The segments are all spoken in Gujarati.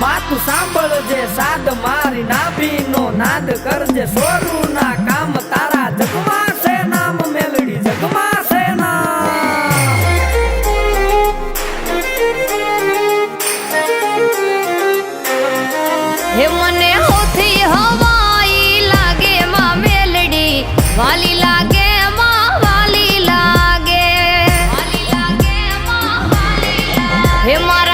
માથું સાંભળજે સાદ મારી નાભીનો નાદ કરજે સોરું ના કામ Remora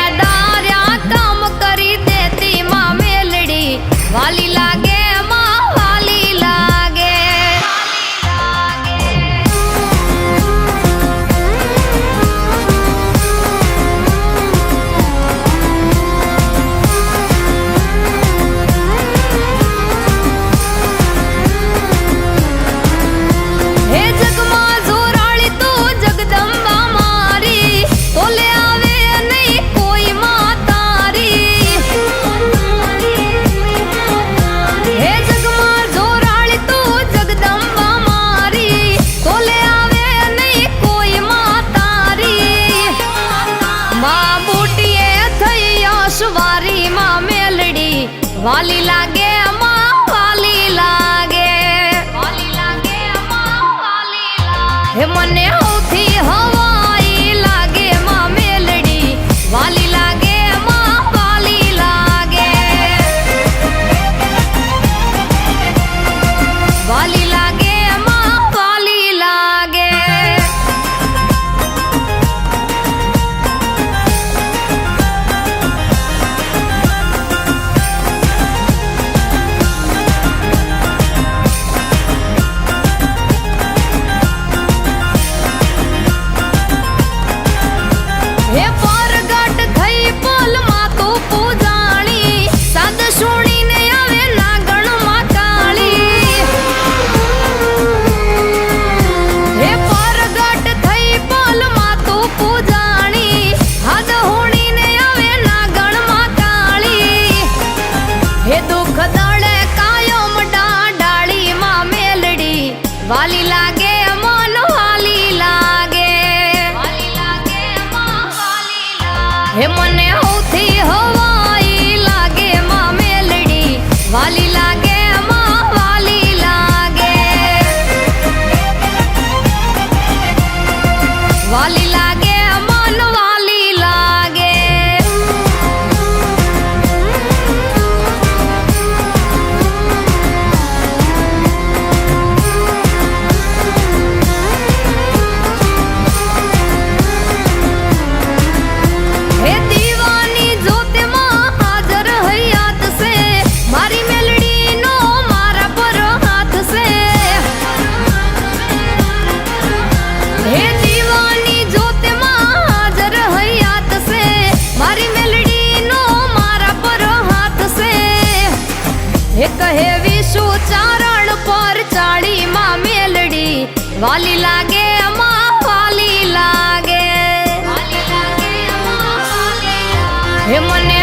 સવારી માં મેલડી વાલી લાગે અમા વાલી લાગે. વાલી લાગે વાલી લાગે. હે મને હોથી હવા Vale વાલી લાગે અમા વાલી લાગે. હે મને